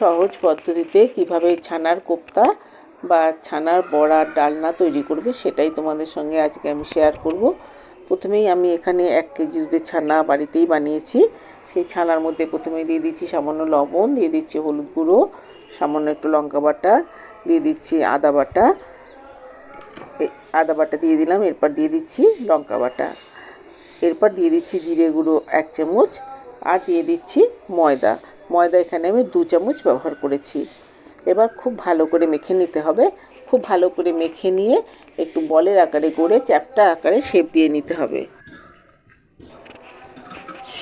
সহজ পদ্ধতিতে কীভাবে ছানার কোপ্তা বা ছানার বড়ার ডালনা তৈরি করবে সেটাই তোমাদের সঙ্গে আজকে আমি শেয়ার করব। প্রথমেই আমি এখানে এক কেজি দুধের ছানা বাড়িতেই বানিয়েছি। সেই ছানার মধ্যে প্রথমে দিয়ে দিচ্ছি সামান্য লবণ, দিয়ে দিচ্ছি হলুদ গুঁড়ো, সামান্য একটু লঙ্কা বাটা, দিয়ে দিচ্ছি আদা বাটা। আদা বাটা দিয়ে দিলাম, এরপর দিয়ে দিচ্ছি লঙ্কা বাটা। এরপর দিয়ে দিচ্ছি জিরে গুঁড়ো এক চামচ, আর দিয়ে দিচ্ছি ময়দা। ময়দা এখানে আমি দু চামচ ব্যবহার করেছি। এবার খুব ভালো করে মেখে নিতে হবে। খুব ভালো করে মেখে নিয়ে একটু বলের আকারে করে চ্যাপটা আকারে শেপ দিয়ে নিতে হবে।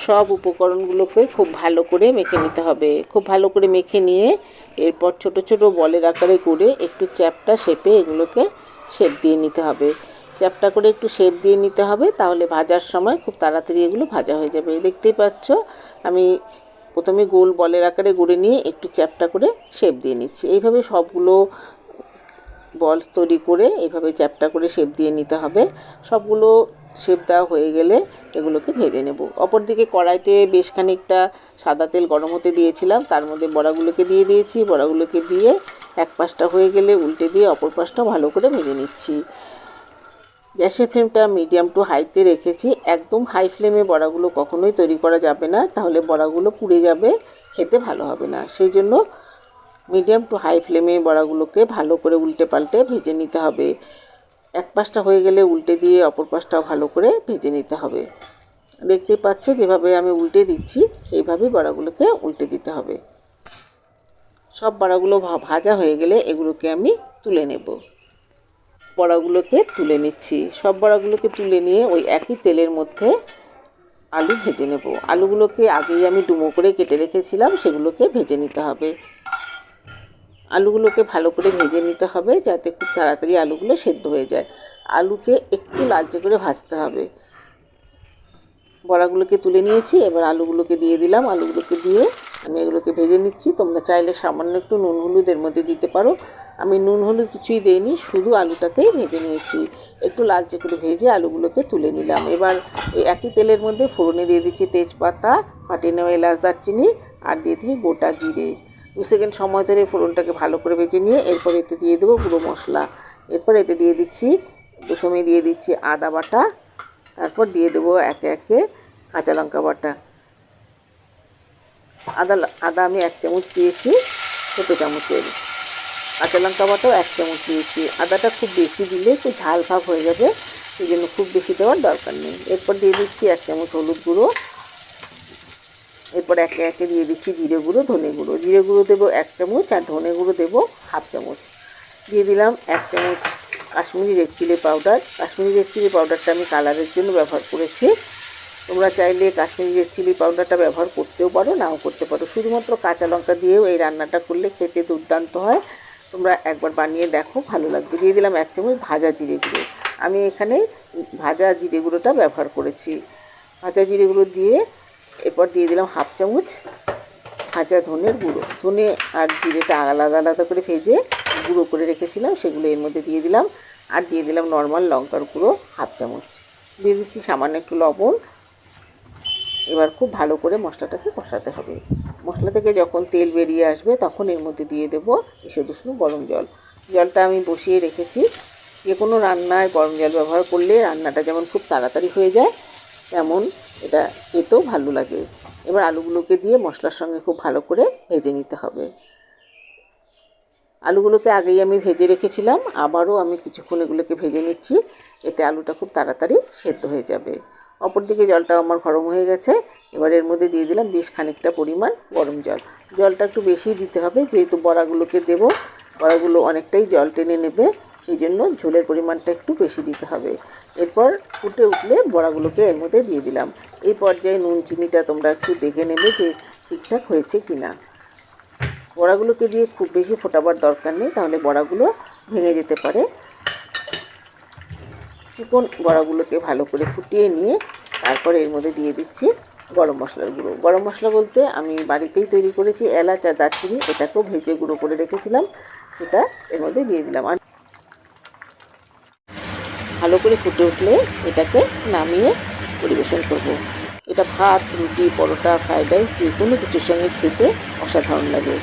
সব উপকরণগুলোকে খুব ভালো করে মেখে নিতে হবে। খুব ভালো করে মেখে নিয়ে এরপর ছোট ছোট বলের আকারে করে একটু চ্যাপটা শেপে এগুলোকে শেপ দিয়ে নিতে হবে। চ্যাপটা করে একটু শেপ দিয়ে নিতে হবে, তাহলে ভাজার সময় খুব তাড়াতাড়ি এগুলো ভাজা হয়ে যাবে। দেখতেই পাচ্ছ, আমি প্রথমে গোল বলের আকারে গড়ে নিয়ে একটু চ্যাপটা করে শেপ দিয়ে নিচ্ছি। এইভাবে সবগুলো বল তৈরি করে এইভাবে চ্যাপটা করে শেপ দিয়ে নিতে হবে। সবগুলো শেপ দেওয়া হয়ে গেলে এগুলোকে ভেজে নেব। অপরদিকে কড়াইতে বেশ খানিকটা সাদা তেল গরম হতে দিয়েছিলাম। তার মধ্যে বড়াগুলোকে দিয়ে দিয়েছি। বড়াগুলোকে দিয়ে এক পাশটা হয়ে গেলে উল্টে দিয়ে অপর পাশটা ভালো করে ভেজে নিচ্ছি। গ্যাসের ফ্লেমটা মিডিয়াম টু হাইতে রেখেছি। একদম হাই ফ্লেমে বড়াগুলো কখনোই তৈরি করা যাবে না, তাহলে বড়াগুলো পুড়ে যাবে, খেতে ভালো হবে না। সেই জন্য মিডিয়াম টু হাই ফ্লেমে বড়াগুলোকে ভালো করে উল্টে পাল্টে ভেজে নিতে হবে। এক পাশটা হয়ে গেলে উল্টে দিয়ে অপর পাশটাও ভালো করে ভেজে নিতে হবে। দেখতেই পাচ্ছ যেভাবে আমি উল্টে দিচ্ছি সেইভাবেই বড়াগুলোকে উল্টে দিতে হবে। সব বড়াগুলো ভাজা হয়ে গেলে এগুলোকে আমি তুলে নেব। বড়াগুলোকে তুলে নিচ্ছি। সব বড়াগুলোকে তুলে নিয়ে ওই একই তেলের মধ্যে আলু ভেজে নেব। আলুগুলোকে আগেই আমি ডুমো করে কেটে রেখেছিলাম, সেগুলোকে ভেজে নিতে হবে। আলুগুলোকে ভালো করে ভেজে নিতে হবে যাতে খুব তাড়াতাড়ি আলুগুলো সেদ্ধ হয়ে যায়। আলুকে একটু লালচে করে ভাজতে হবে। বড়াগুলোকে তুলে নিয়েছি, এবার আলুগুলোকে দিয়ে দিলাম। আলুগুলোকে দিয়ে আমি এগুলোকে ভেজে নিচ্ছি। তোমরা চাইলে সামান্য একটু নুন হলুদের মধ্যে দিতে পারো। আমি নুন হলুদ কিছুই দেইনি, শুধু আলুটাকেই ভেজে নিয়েছি। একটু লালচে করে ভেজে আলুগুলোকে তুলে নিলাম। এবার ওই একই তেলের মধ্যে ফোড়নে দিয়ে দিচ্ছি তেজপাতা, ফাটিয়ে নেওয়া এলাচ দারচিনি আর দিয়ে দিচ্ছি গোটা জিরে। দু সেকেন্ড সময় ধরে ফোড়নটাকে ভালো করে ভেজে নিয়ে এরপর এতে দিয়ে দেবো গুঁড়ো মশলা। এরপর এতে দিয়ে দিচ্ছি, প্রথমে দিয়ে দিচ্ছি আদা বাটা, তারপর দিয়ে দেবো একে একে কাঁচা লঙ্কা বাটা। আদা আদা আমি এক চামচ দিয়েছি, ছোটো চামচের। কাঁচা লঙ্কা বাটাও এক চামচ দিয়েছি আদাটা খুব বেশি দিলে একটু ঝাল ভাব হয়ে যাবে, সেই জন্য খুব বেশি দেওয়ার দরকার নেই। এরপর দিয়ে দিচ্ছি এক চামচ হলুদ গুঁড়ো। এরপর একে একে দিয়ে দিচ্ছি জিরে গুঁড়ো, ধনে গুঁড়ো। জিরে গুঁড়ো দেবো এক চামচ আর ধনে গুঁড়ো দেবো হাফ চামচ। দিয়ে দিলাম এক চামচ Kashmiri red chilli powder. Kashmiri red chilli পাউডারটা আমি কালারের জন্য ব্যবহার করেছি। তোমরা চাইলে কাশ্মীরি রেড চিলি পাউডারটা ব্যবহার করতেও পারো, নাও করতে পারো। শুধুমাত্র কাঁচা লঙ্কা দিয়েও এই রান্নাটা করলে খেতে দুর্দান্ত হয়। তোমরা একবার বানিয়ে দেখো, ভালো লাগবে। দিয়ে দিলাম এক চামচ ভাজা জিরে গুঁড়ো। আমি এখানে ভাজা জিরে গুঁড়োটা ব্যবহার করেছি। ভাজা জিরে গুঁড়ো দিয়ে এরপর দিয়ে দিলাম হাফ চামচ ভাজা ধনের গুঁড়ো। ধনে আর জিরেটা আলাদা আলাদা করে ভেজে গুঁড়ো করে রেখেছিলাম, সেগুলো এর মধ্যে দিয়ে দিলাম। আর দিয়ে দিলাম নর্মাল লঙ্কার গুঁড়ো হাফ চামচ। দিয়ে দিচ্ছি সামান্য একটু লবণ এবার খুব ভালো করে মশলাটাকে কষাতে হবে। মশলা থেকে যখন তেল বেরিয়ে আসবে, তখন এর মধ্যে দিয়ে দেবো এসে উষ্ণ গরম জল। জলটা আমি বসিয়ে রেখেছি। যে কোনো রান্নায় গরম জল ব্যবহার করলে রান্নাটা যেমন খুব তাড়াতাড়ি হয়ে যায়, তেমন এটা খেতেও ভালো লাগে। এবার আলুগুলোকে দিয়ে মশলার সঙ্গে খুব ভালো করে ভেজে নিতে হবে। আলুগুলোকে আগেই আমি ভেজে রেখেছিলাম, আবারও আমি কিছুক্ষণ এগুলোকে ভেজে নিচ্ছি, এতে আলুটা খুব তাড়াতাড়ি সেদ্ধ হয়ে যাবে। অপরদিকে জলটা আমার গরম হয়ে গেছে। এবার এর মধ্যে দিয়ে দিলাম বেশ খানিকটা পরিমাণ গরম জল। জলটা একটু বেশি দিতে হবে, যেহেতু বড়াগুলোকে দেবো, বড়াগুলো অনেকটাই জল টেনে নেবে সেই জন্য ঝোলের পরিমাণটা একটু বেশি দিতে হবে। এরপর ফুটে উঠলে বড়াগুলোকে এর মধ্যে দিয়ে দিলাম। এই পর্যায়ে নুন, চিনিটা তোমরা একটু দেখে নেবে যে ঠিকঠাক হয়েছে কি না বড়াগুলোকে দিয়ে খুব বেশি ফোটাবার দরকার নেই, তাহলে বড়াগুলো ভেঙে যেতে পারে। চিকন বড়াগুলোকে ভালো করে ফুটিয়ে নিয়ে তারপরে এর মধ্যে দিয়ে দিচ্ছি গরম মশলার গুঁড়ো। গরম মশলা বলতে আমি বাড়িতেই তৈরি করেছি এলাচ আর দারচিনি, এটাকেও ভেজে গুঁড়ো করে রেখেছিলাম, সেটা এর মধ্যে দিয়ে দিলাম। আর ভালো করে ফুটে উঠলে এটাকে নামিয়ে পরিবেশন করব। এটা ভাত, রুটি, পরোটা, ফ্রাইড রাইস যে কোনো কিছুর সঙ্গে খেতে অসাধারণ লাগে।